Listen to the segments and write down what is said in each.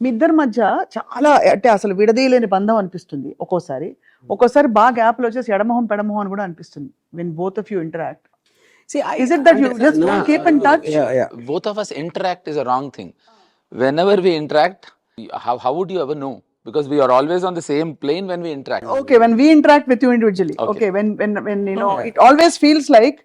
మీ ఇద్దరి మధ్య చాలా అంటే అసలు విడదీయలేని బంధం అనిపిస్తుంది ఒక్కోసారి ఒక్కోసారి బాగా గ్యాప్లు వచ్చేసి ఎడమొహం పెడమొహం అని కూడా అనిపిస్తుంది when both of you interact See, Is it that you just no, keep in touch? Yeah, yeah. both of us interact is a wrong thing. Whenever we interact, how, how would you ever know? Because we are always on the same plane when we interact. okay when we interact with you individually okay, Okay. when when when you know it always feels like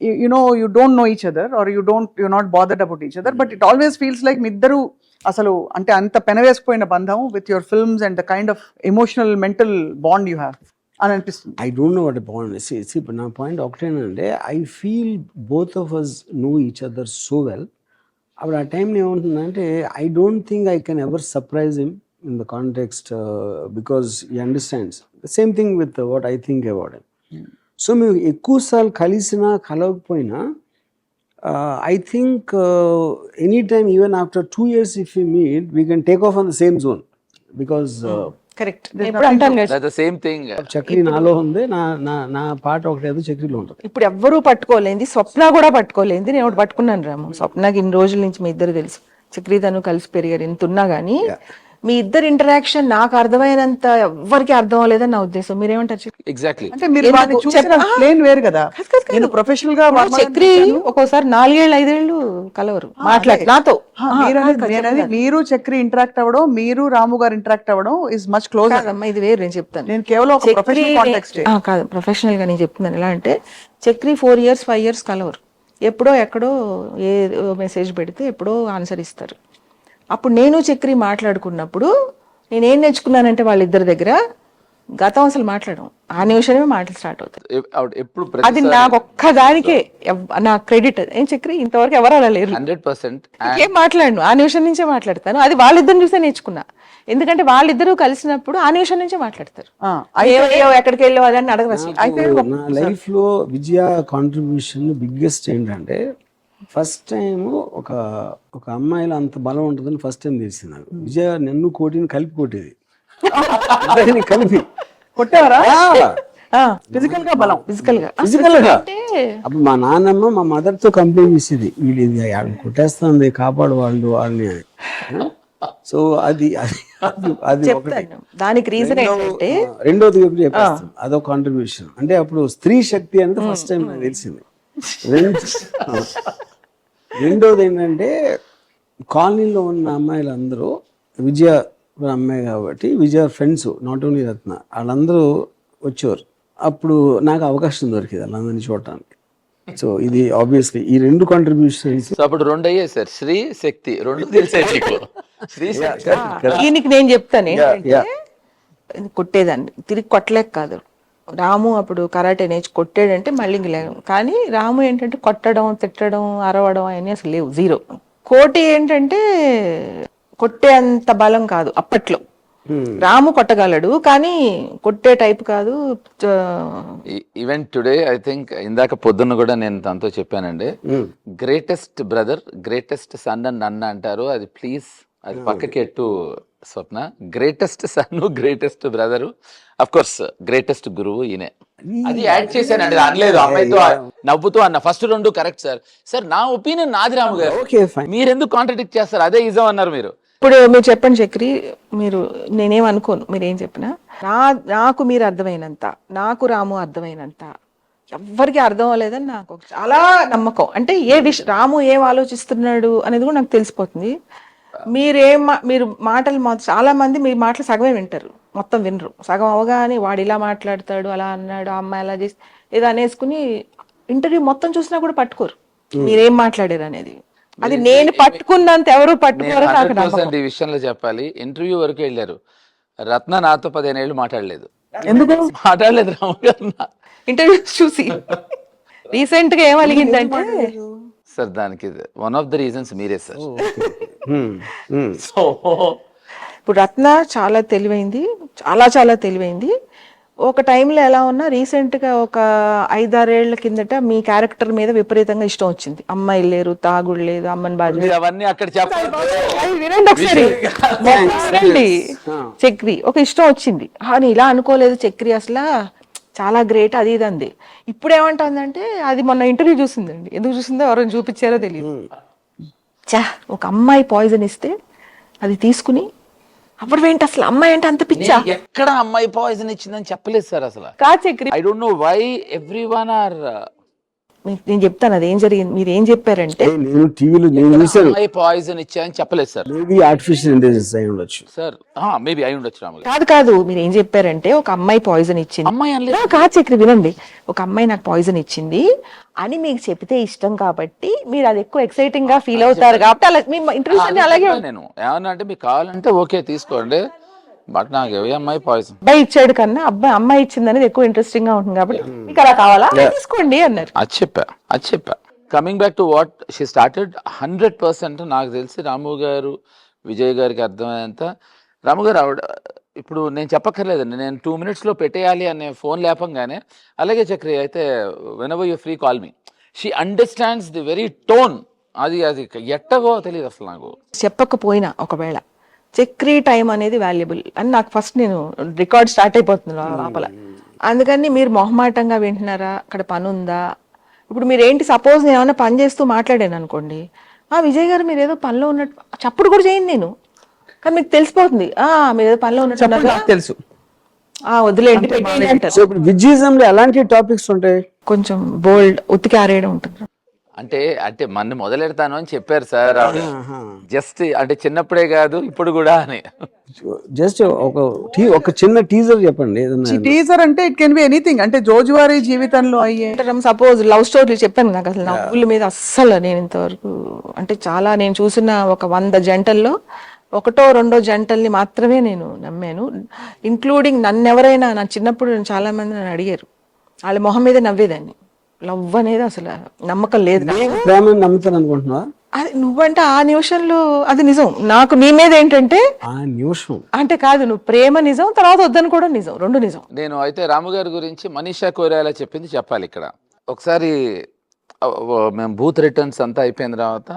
you, you know you don't know each other or you don't you're not bothered about each other but it always feels like మీ ఇద్దరు అసలు అంటే అంత పెనవేసుకుపోయిన బంధం with your films and the kind of emotional mental bond you have అని అనిపిస్తుంది. I don't know what see ఇప్పుడు నా point ఒకటేనంటే I feel both of us know each other so well అప్పుడు ఆ టైంలో ఏముంటుందంటే I don't think I can ever surprise him in the context because he understands the same thing with what I think about so మేము ఎక్కువసార్లు కలిసినా కలవకపోయినా I think any time even after two years if you meet we can take off on the same zone because correct ఎప్పుడు అంటాను కదా. That's the same thing. Chakri నాలో ఉంది నా నా నా పాట ఒకటేదో చక్రిలో ఉంటుంది. ఇప్పుడు ఎవ్వరూ పట్టుకోలేంది స్వప్న కూడా పట్టుకోలేంది నేను ఒకటి పట్టుకున్నాను రాము. స్వప్నకి ఇన్ని రోజుల నుంచి మీ ఇద్దరు తెలుసు. చక్రీతను కలిసి పెరిగారు ఇంత ఉన్నా కానీ మీ ఇద్దరు ఇంటరాక్షన్ నాకు అర్థమైనంత ఎవ్వరికి అర్థం అవ్వలేదని నా ఉద్దేశం. మీరేమంటారు చక్రి? Exactly. అంటే మీరు ప్లేన్ వేరు కదా. నేను ప్రొఫెషనల్గా చక్రి ఒక్కోసారి నాలుగేళ్ళు ఐదేళ్ళు కలవరు. మాట్లాడు. నాతో. మీరు చక్రి ఇంటరాక్ట్ అవ్వడం మీరు రాము గారు ఇంటరాక్ట్ అవ్వడం ఇస్ మచ్ క్లోజ్ ఇది వేరు నేను చెప్తాను. నేను కేవలం ఒక ప్రొఫెషనల్ కాంటెక్స్ట్ ఆ, కాదు ప్రొఫెషనల్గా నేను చెప్తున్నాను. ఎలా అంటే Chakri four years five years కలవరు. ఎప్పుడో ఎక్కడో ఏ మెసేజ్ పెడితే ఎప్పుడో ఆన్సర్ ఇస్తారు. అప్పుడు నేను చక్రి మాట్లాడుకున్నప్పుడు నేనేం నేర్చుకున్నానంటే వాళ్ళిద్దరి దగ్గర గతం అసలు మాట్లాడడం. ఆ నిమిషమే మాటలు స్టార్ట్ అవుతాయి. ఎప్పుడు అది నాకు ఒక్కదానికే నా క్రెడిట్. ఏం చక్రి? ఇంతవరకు ఎవరు అలా లేరు. హండ్రెడ్ పర్సెంట్ ఏం మాట్లాడను. ఆ నిమిషం నుంచే మాట్లాడతాను. అది వాళ్ళిద్దరిని చూసే నేర్చుకున్నా. ఎందుకంటే వాళ్ళిద్దరూ కలిసినప్పుడు ఆ నిమిషం నుంచే మాట్లాడతారు. ఎక్కడికి వెళ్ళావు అది అని అడగరు. అసలు అయితే లైఫ్లో విజయ కాంట్రిబ్యూషన్ బిగ్గెస్ట్ ఏంటంటే ఫస్ట్ టైం ఒక ఒక అమ్మాయిలో అంత బలం ఉంటుందని ఫస్ట్ టైం తెలిసింది నాకు. విజయ నన్ను కోటిని కలిపి కొట్టేది. ఇద్దరిని కలిపి. కొట్టారా ఫిజికల్గా బలం. ఫిజికల్గా. ఫిజికల్గా. అంటే అప్పుడు మా నాన్నమ్మ మా మదర్తో కంప్లైంట్ చేసేది. వీళ్ళు ఇది కొట్టేస్తుంది కాపాడు వాళ్ళు వాళ్ళని అని. సో అది అది దానికి రీజన్ ఏంటంటే రెండోది చెప్పేస్తాను అదొక కాంట్రిబ్యూషన్ అంటే అప్పుడు స్త్రీ శక్తి అనేది ఫస్ట్ టైం నాకు తెలిసింది. రెండోది ఏంటంటే కాలనీలో ఉన్న అమ్మాయిలందరూ విజయ అమ్మాయి కాబట్టి Vijaya friends not only Ratna వాళ్ళందరూ వచ్చేవారు. అప్పుడు నాకు అవకాశం దొరికింది వాళ్ళందరినీ చూడటానికి. సో ఇది ఆబ్వియస్లీ ఈ రెండు కాంట్రిబ్యూషన్స్ అప్పుడు రెండు అయ్యాయి సార్. శ్రీ శక్తి. రెండు తెలిసే శ్రీ శక్తి. దీనికి నేను చెప్తాను. కొట్టేదాన్ని. తిరిగి కొట్టలేక కాదు. రాము అప్పుడు కరాటే నేర్చు కొట్టాడంటే మళ్ళీ ఇంక లేవు కానీ రాము ఏంటంటే కొట్టడం తిట్టడం అరవడం అవన్నీ అసలు లేవు జీరో. కోటి ఏంటంటే కొట్టే అంత బలం కాదు అప్పట్లో. రాము కొట్టగలడు కానీ కొట్టే టైప్ కాదు ఈవెన్ టుడే ఐ థింక్ ఇందాక పొద్దున్న కూడా నేను తనతో చెప్పానండి. గ్రేటెస్ట్ బ్రదర్ గ్రేటెస్ట్ సన్ అని నన్ను అంటారు అది ప్లీజ్ అది పక్కకి ఎట్టు Swapna. Greatest son greatest brother of course greatest గురువు ఈయనే. అది యాడ్ చేశానండి అనలేదు. అమ్మాయితో నవ్వుతూ అన్న ఫస్ట్ రెండు కరెక్ట్ సార్ సార్ నా ఒపీనియన్ నాది రాము గారు. మీరు ఎందుకు కాంట్రడిక్ట్ చేస్తారు? అదే ఇజం అన్నారు మీరు. ఇప్పుడు మీరు చెప్పండి చక్రి మీరు నేనేం అనుకోను మీరు ఏం చెప్పినా. నా నాకు మీరు అర్థమైనంత నాకు రాము అర్థమైనంత ఎవ్వరికి అర్థం అవ్వలేదని నాకు చాలా నమ్మకం. అంటే ఏ విష రాము ఏం ఆలోచిస్తున్నాడు అనేది కూడా నాకు తెలిసిపోతుంది. మీరేం మీరు మాటలు చాలా మంది మీ మాటలు సగమే వింటారు. మొత్తం వినరు. సగం అవగానే వాడు ఇలా మాట్లాడతాడు అలా అన్నాడు ఆ అమ్మాయి అలా చేసి ఏదో అనేసుకుని ఇంటర్వ్యూ మొత్తం చూసినా కూడా పట్టుకోరు. మీరేం మాట్లాడారు అనేది. అది నేను పట్టుకున్నంత ఎవరు పట్టుకోరు ఈ విషయంలో చెప్పాలి. ఇంటర్వ్యూ వరకు వెళ్ళారు. రత్న నాతో పదిహేను ఏళ్ళు మాట్లాడలేదు. ఎందుకు? మాట్లాడలేదు ఇంటర్వ్యూస్ చూసి. రీసెంట్గా ఏం అలిగిందంటే సార్ దానికి వన్ ఆఫ్ ద రీజన్స్ మీరే సార్. సో ఇప్పుడు రత్న చాలా తెలివైంది చాలా చాలా తెలివైంది. ఒక టైంలో ఎలా ఉన్నా రీసెంట్గా ఒక ఐదారేళ్ళ కిందట మీ క్యారెక్టర్ మీద విపరీతంగా ఇష్టం వచ్చింది. అమ్మాయి లేరు తాగుడు లేదు అమ్మని బాధ్యత అవన్నీ అక్కడ వినండి ఒకసారి. వినండి చక్రి ఒక ఇష్టం వచ్చింది. అని ఇలా అనుకోలేదు చక్రి అసలు. చాలా గ్రేట్ అది ఇది అంది ఇప్పుడు ఏమంటుందంటే అది మొన్న ఇంటర్వ్యూ చూసిందండి. ఎందుకు చూసిందో ఎవరైనా చూపించారో తెలియదు చా ఒక అమ్మాయి పాయిజన్ ఇస్తే అది తీసుకుని అప్పుడు ఏంటి అసలు అమ్మాయి అంటే అంత పిచ్చా? ఎక్కడ అమ్మాయి పాయిజన్ ఇచ్చిందని చెప్పలేదు సార్ అసలు. కాదు Chakri. I don't know why everyone are నేను చెప్తాను అది ఏం జరిగింది మీరు ఏం చెప్పారంటే నేను టీవీలో నేను చూసాను పాయిజన్ ఇచ్చాయని చెప్పలేదు సార్. మేబీ ఆర్టిఫిషియల్ ఇంటెలిజెన్స్ అయి ఉండొచ్చు. సార్ మేబీ అయి ఉండొచ్చు రాము కాదు కాదు మీరు ఏం చెప్పారంటే ఒక అమ్మాయి పాయిజన్ ఇచ్చింది. అమ్మాయి అనలేదు. ఆ, కాదు చక్రి వినండి. ఒక అమ్మాయి నాకు పాయిజన్ ఇచ్చింది అని మీకు చెప్తే ఇష్టం కాబట్టి మీరు అది ఎక్కువ ఎక్సైటింగ్గా ఫీల్ అవుతారు కాబట్టి అలా మీ అన్ని అలాగే నేను. ఏమన్నా అంటే మీకు కావాలంటే ఓకే తీసుకోండి. బట్ నాకు ఏ అమ్మాయి పాయిజన్ అబ్బాయి ఇచ్చాడు కన్నా అబ్బాయి అమ్మాయి ఇచ్చింది అనేది ఎక్కువ ఇంట్రెస్టింగ్గా ఉంటుంది కాబట్టి మీకు అలా కావాలా? తీసుకోండి అన్నారు. అది చెప్పా అది చెప్పా. Coming back to what she started hundred percent నాకు తెలిసి రాము గారు విజయ్ గారికి అర్థమయ్యేంత. రాము గారు ఆవిడ ఇప్పుడు నేను చెప్పక్కర్లేదండి నేను టూ మినిట్స్లో పెట్టేయాలి అనే ఫోన్ లేపంగానే అలాగే చక్రి అయితే whenever you free call me she understands the very tone అది అది ఎట్టగో తెలియదు అసలు నాకు. చెప్పకపోయినా ఒకవేళ చక్రీ టైం అనేది వాల్యుబుల్ అని నాకు ఫస్ట్ నేను రికార్డ్ స్టార్ట్ అయిపోతుంది లోపల అందుకని మీరు మొహమాటంగా వింటున్నారా అక్కడ పని ఉందా ఇప్పుడు మీరు ఏంటి సపోజ్ నేను ఏమైనా పని చేస్తూ మాట్లాడాను అనుకోండి ఆ విజయ్ గారు మీరు ఏదో పనిలో ఉన్నట్టు చప్పుడు కూడా చేయండి నేను కానీ మీకు తెలిసిపోతుంది ఆ మీరు ఏదో పనిలో ఉన్నట్టు తెలుసు ఆ వదిలేండి విజయిజంలో ఎలాంటి టాపిక్స్ ఉంటాయి కొంచెం బోల్డ్ ఉతికి ఆరేయడం ఉంటుంది అంటే అంటే మన మొదలెడతాను అని చెప్పారు సార్ జస్ట్ అంటే చిన్నప్పుడే కాదు ఇప్పుడు కూడా అని. జస్ట్ ఒక టీ ఒక చిన్న టీజర్ చెప్పండి టీజర్ అంటే ఇట్ కెన్ బి ఎనీథింగ్ అంటే రోజువారీ జీవితంలో అయ్యే సపోజ్ లవ్ స్టోరీలు చెప్పాను నాకు అసలు నవ్వుల మీద అస్సలు నేను ఇంతవరకు అంటే చాలా నేను చూసిన ఒక వంద జంటల్లో ఒకటో రెండో జంటల్ని మాత్రమే నేను నమ్మాను. ఇంక్లూడింగ్ నన్ను ఎవరైనా నా చిన్నప్పుడు నేను చాలా మంది నన్ను అడిగారు. వాళ్ళ మొహం మీద నవ్వేదాన్ని. లవ్ అనేది అసలు నమ్మకం లేదు. ప్రేమని నమ్ముతాను అనుకుంటున్నా అది నువ్వంటే ఆ నిమిషంలో అది నిజం. నాకు నీ మీద ఏంటంటే ఆ నిమిషం. అంటే కాదు నువ్వు ప్రేమ నిజం తర్వాత వద్దని కూడా నిజం. రెండు నిజం. నేను అయితే రాము గారి గురించి మనీషా కోరాలా చెప్పింది చెప్పాలి ఇక్కడ. ఒకసారి మేము బూత్ రిటర్న్స్ అంతా అయిపోయిన తర్వాత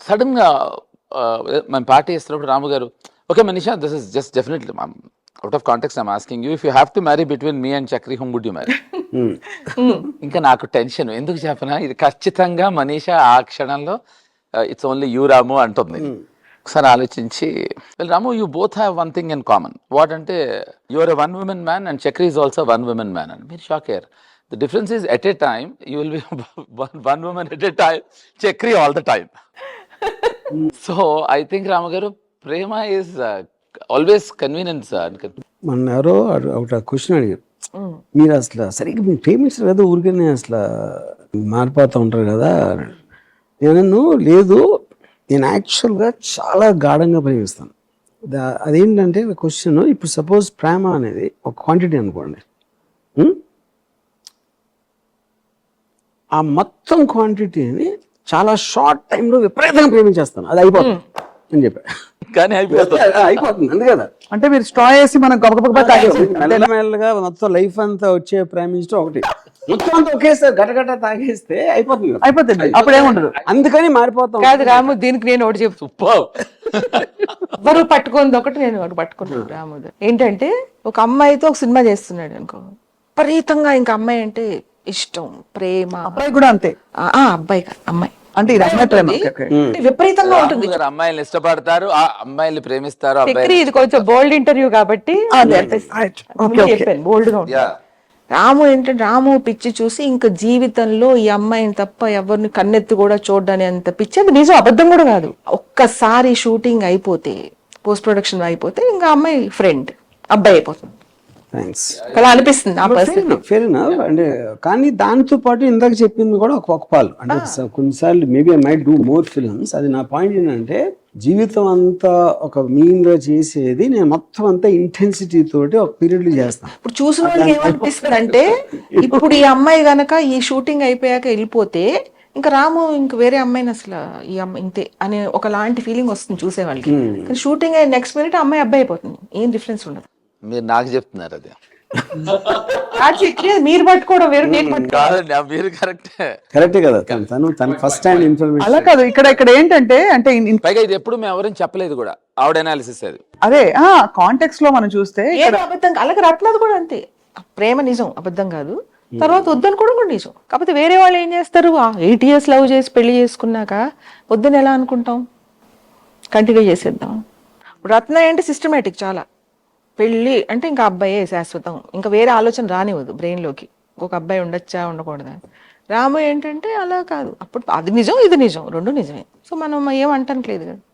సడన్గా మేము పార్టీ చేస్తున్నప్పుడు Ramu garu okay Manisha this is just definitely out of context I'm asking you if you have to marry between me and Chakri whom would you marry ఇంకా నాకు టెన్షన్. ఎందుకు చెప్పనా? ఇది ఖచ్చితంగా మనీషా ఆ క్షణంలో ఇట్స్ ఓన్లీ యూ రాము అంటుంది. ఒకసారి ఆలోచించి Ramu you both have one thing in common what అంటే your one women man and Chakri is also one women man అని మీరు షాక్ అయ్యారు. The difference is at a time you will be one women at a time Chakri all the time so I think రామగారు ప్రేమ is always convenience మన ఎవరో ఒకటి question అడిగారు. మీరు అసలు సరిగ్గా మీరు ప్రేమించరు కదా ఊరికనే అసలు మారిపోతూ ఉంటారు కదా. నేను లేదు నేను యాక్చువల్గా చాలా గాఢంగా ప్రేమిస్తాను. అదేంటంటే క్వశ్చన్ ఇప్పుడు సపోజ్ ప్రేమ అనేది ఒక క్వాంటిటీ అనుకోండి? ఆ మొత్తం క్వాంటిటీని చాలా షార్ట్ టైంలో విపరీతంగా ప్రేమించేస్తాను. అది అయిపోతుంది. అని చెప్పా. కానీ అయిపోతుంది. అయిపోతుంది అంతే కదా? అంటే మీరు స్ట్రా వేసి మనం గబగబా తాగేసి మెల్లమెల్లగా మొత్తం లైఫ్ అంతా వచ్చే ప్రేమించడం ఒకటి. మొత్తం అంతా ఒకేసారి గటగట తాగేస్తే అయిపోతుంది. అయిపోతుంది. అప్పుడేముండదు అందుకని మారిపోతాం. కాదు రాము దీనికి నేను ఒకటి చెప్తా సూపర్. ఎవరు పట్టుకుంది ఒకటి నేను ఒకటి పట్టుకున్నాను రాముడు ఏంటంటే ఒక అమ్మాయితో ఒక సినిమా చేస్తున్నాడు అనుకో. విపరీతంగా ఇంకా అమ్మాయి అంటే ఇష్టం ప్రేమ. అబ్బాయి కూడా అంతే. ఆ, ఆ, అబ్బాయి అమ్మాయి. అంటే ఇది అమ్మాయి ప్రేమ. విపరీతంగా ఉంటుంది. అమ్మాయిల్ని ఇష్టపడతారు ఆ అమ్మాయిల్ని ప్రేమిస్తారు ఇది కొంచెం బోల్డ్ ఇంటర్వ్యూ కాబట్టి బోల్డ్గా ఉంటుంది రాము ఏంటంటే రాము పిచ్చి చూసి ఇంకా జీవితంలో ఈ అమ్మాయిని తప్ప ఎవరిని కన్నెత్తి కూడా చూడని అంత పిచ్చి అది నిజం అబద్ధం కూడా కాదు. ఒక్కసారి షూటింగ్ అయిపోతే పోస్ట్ ప్రొడక్షన్ అయిపోతే ఇంకా అమ్మాయి ఫ్రెండ్ అబ్బాయి అయిపోతుంది. థ్యాంక్స్ అలా అనిపిస్తుంది ఫెయిర్ అంటే కానీ దాంతో పాటు ఇందాక చెప్పింది కూడా ఒక ఒక పాలు. అంటే స- కొన్నిసార్లు maybe I might do more films అది నా పాయింట్ ఏంటంటే జీవితం అంతా ఒక మీన్గా చేసేది నేను మొత్తం అంతా ఇంటెన్సిటీ తోటి ఒక పీరియడ్లో చేస్తాను. ఇప్పుడు చూసిన వాళ్ళకి ఏమనిపిస్తుంది అంటే ఇప్పుడు ఈ అమ్మాయి గనక ఈ షూటింగ్ అయిపోయాక వెళ్ళిపోతే ఇంకా రాము ఇంక వేరే అమ్మాయిని అసలు ఈ అమ్మాయి ఇంతే అనే ఒకలాంటి ఫీలింగ్ వస్తుంది చూసే వాళ్ళకి. కానీ షూటింగ్ నెక్స్ట్ మినిట్ అమ్మాయి అబ్బాయి అయిపోతుంది. ఏం డిఫరెన్స్ ఉండదు. మీరు నాకు చెప్తున్నారు అది. మీరు పట్టుకోవడం వేరు కాదండి ఆ మీరు కరెక్టే. కరెక్టే కదా తను తను ఫస్ట్ హ్యాండ్ ఇన్ఫర్మేషన్ అలా కాదు ఇక్కడ ఇక్కడ ఏంటంటే అంటే ఇన్- పైగా ఇది ఎప్పుడు మేము ఎవరైనా చెప్పలేదు కూడా ఆవిడ అనాలిసిస్ అది. అదే ఆ కాంటెక్స్లో మనం చూస్తే ఏది అబద్ధం కాదు. అలాగే రత్నది కూడా అంతే. ప్రేమ నిజం అబద్ధం కాదు. తర్వాత వద్దనుకోవడం కూడా నిజం. కాకపోతే వేరే వాళ్ళు ఏం చేస్తారు? ఎయిట్ ఇయర్స్ లవ్ చేసి పెళ్ళి చేసుకున్నాక వద్దని ఎలా అనుకుంటాం? కంటిన్యూ చేసేద్దాం. రత్న ఏంటి సిస్టమేటిక్ చాలా. పెళ్ళి అంటే ఇంకా అబ్బాయే శాశ్వతం. ఇంకా వేరే ఆలోచన రానివ్వదు బ్రెయిన్లోకి ఒక అబ్బాయి ఉండొచ్చా ఉండకూడదా? రాము ఏంటంటే అలా కాదు. అప్పుడు అది నిజం ఇది నిజం. రెండు నిజమే. సో మనం ఏం అంటట్లేదు కదా.